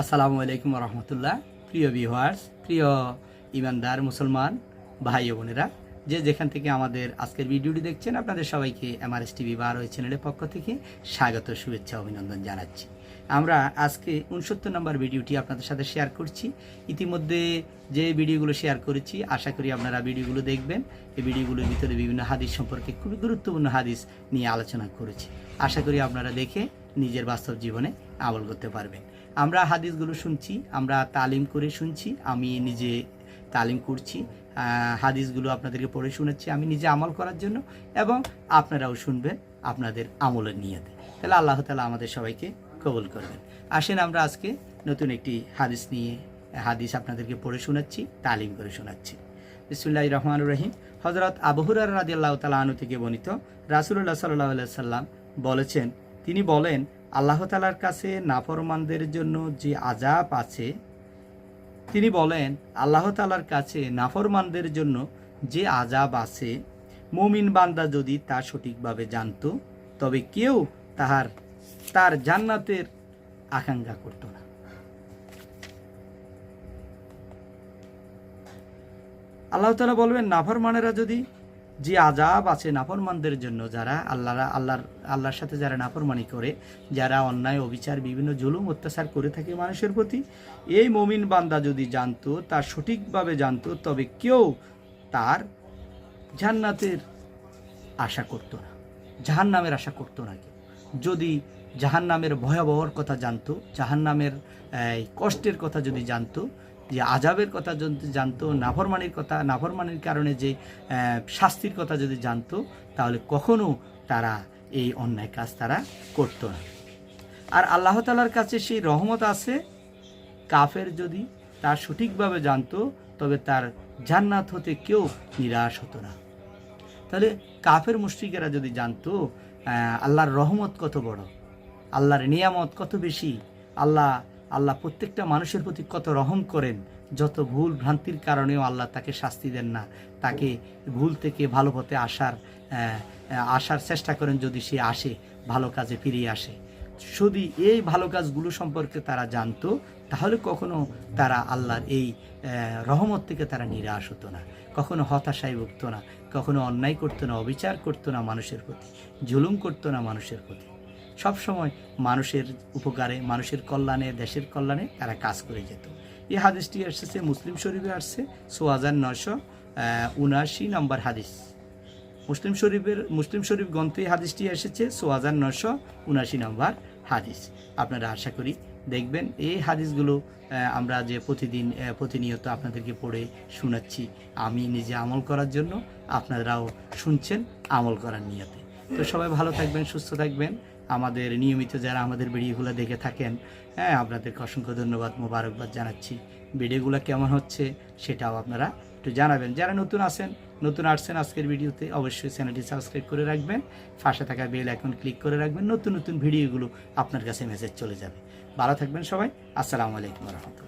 আসসালামু আলাইকুম রহমতুল্লাহ। প্রিয় ভিউয়ার্স প্রিয় ইমানদার মুসলমান, ভাই বোনেরা, যে যেখান থেকে আমাদের আজকের ভিডিওটি দেখছেন, আপনাদের সবাইকে এমআরএস টিভি বা রয়েছে চ্যানেলের পক্ষ থেকে স্বাগত, শুভেচ্ছা, অভিনন্দন জানাচ্ছি। আমরা আজকে উনসত্তর নম্বর ভিডিওটি আপনাদের সাথে শেয়ার করছি। ইতিমধ্যে যে ভিডিওগুলো শেয়ার করেছি, আশা করি আপনারা ভিডিওগুলো দেখবেন। এই ভিডিওগুলোর ভিতরে বিভিন্ন হাদিস সম্পর্কে খুবই গুরুত্বপূর্ণ হাদিস নিয়ে আলোচনা করেছি। আশা করি আপনারা দেখে নিজের বাস্তব জীবনে আমল করতে পারবেন। আমরা হাদিসগুলো শুনছি, আমরা তালিম করে শুনছি, আমি নিজে তালিম করছি হাদিসগুলো আপনাদেরকে পড়ে শোনাচ্ছি, আমি নিজে আমল করার জন্য এবং আপনারাও শুনবেন আপনাদের আমলের নিয়তে। তাহলে আল্লাহ তালা আমাদের সবাইকে কবুল করবেন। আসেন আমরা আজকে নতুন একটি হাদিস নিয়ে, হাদিস আপনাদেরকে পড়ে শোনাচ্ছি, তালিম করে শোনাচ্ছি। বিসমুল্লাহ রহমান রহিম। হজরত আবহুরার রাজি আল্লাহ তালা আনু থেকে বর্ণিত রাসুল্লাহ সাল্লাহ সাল্লাম বলেছেন, তিনি বলেন আল্লাহ তালার কাছে নাফরমানদের জন্য যে আজাব আছে, তিনি বলেন, আল্লাহ তালার কাছে নাফরমানদের জন্য যে আজাব আছে, মুমিন বান্দা যদি তা সঠিকভাবে জানতো, তবে কেউ তাহার, তার জান্নাতের আকাঙ্ক্ষা করত না। আল্লাহ তালা বলবেন, নাফরমানেরা যদি যে আজাব আছে নাফরমানদের জন্য, যারা আল্লাহ আল্লাহর আল্লাহর সাথে যারা নাফরমানি করে, যারা অন্যায়, অবিচার, বিভিন্ন জুলুম, অত্যাচার করে থাকে মানুষের প্রতি, এই মমিন বান্দা যদি জানতো, তার সঠিকভাবে জানতো, তবে কেউ তার জান্নাতের আশা করতো না জাহান নামের আশা করতো না কেউ। যদি জাহান নামের ভয়াবহর কথা জানতো জাহান নামের কষ্টের কথা যদি জানতো যে আজাবের কথা যদি জানতো, নাফরমানির কথা, নাফরমানির কারণে যে শাস্তির কথা যদি জানতো, তাহলে কখনো তারা এই অন্যায় কাজ তারা করতো না। আর আল্লাহ তালার কাছে সেই রহমত আছে, কাফের যদি তার সঠিকভাবে জানতো, তবে তার জান্নাত হতে কেউ নিরাশ হতো না। তাহলে কাফের মুশ্রিকেরা যদি জানতো আল্লাহর রহমত কত বড়, আল্লাহর নিয়ামত কত বেশি, আল্লাহ আল্লাহ প্রত্যেকটা মানুষের প্রতি কত রহম করেন, যত ভুল ভ্রান্তির কারণেও আল্লাহ তাকে শাস্তি দেন না। তাকে ভুল থেকে ভালো পথে আসার আসার চেষ্টা করেন যদি সে আসে, ভালো কাজে ফিরিয়ে আসে। যদি এই ভালো কাজগুলো সম্পর্কে তারা জানতো, তাহলে কখনো তারা আল্লাহর এই রহমত থেকে তারা নিরাশ হতো না। কখনো হতাশায় ভুগতো না। কখনো অন্যায় করতো না, অবিচার করতো না মানুষের প্রতি, জুলুম করতো না মানুষের প্রতি। সব সময় মানুষের উপকারে, মানুষের কল্যাণে, দেশের কল্যাণে তারা কাজ করে যেত। এই হাদিসটি এসেছে, মুসলিম শরীফে আসছে ছো হাজার নশো উনআশি নম্বর হাদিস। মুসলিম শরীফের, মুসলিম শরীফ গ্রন্থে হাদিসটি এসেছে ছো হাজার নশো উনআশি নম্বর হাদিস। আপনারা আশা করি দেখবেন এই হাদিসগুলো আমরা যে প্রতিদিন প্রতিনিয়ত আপনাদেরকে পড়ে শোনাচ্ছি, আমি নিজে আমল করার জন্য আপনারাও শুনছেন আমল করার নিয়তে। তো সবাই ভালো থাকবেন, সুস্থ থাকবেন। আমাদের নিয়মিত যারা আমাদের ভিডিওগুলো দেখে থাকেন হ্যাঁ আপনাদেরকে অসংখ্য ধন্যবাদ, মোবারকবাদ জানাচ্ছি। ভিডিওগুলো কেমন হচ্ছে সেটাও আপনারা একটু জানাবেন। যারা নতুন আছেন, নতুন আসছেন আজকের ভিডিওতে, অবশ্যই চ্যানেলটি সাবস্ক্রাইব করে রাখবেন। পাশে থাকা বেল আইকন ক্লিক করে রাখবেন। নতুন নতুন ভিডিওগুলো আপনার কাছে মেসেজ চলে যাবে। ভালো থাকবেন সবাই। আসসালামু আলাইকুম রহমতুল্লাহ।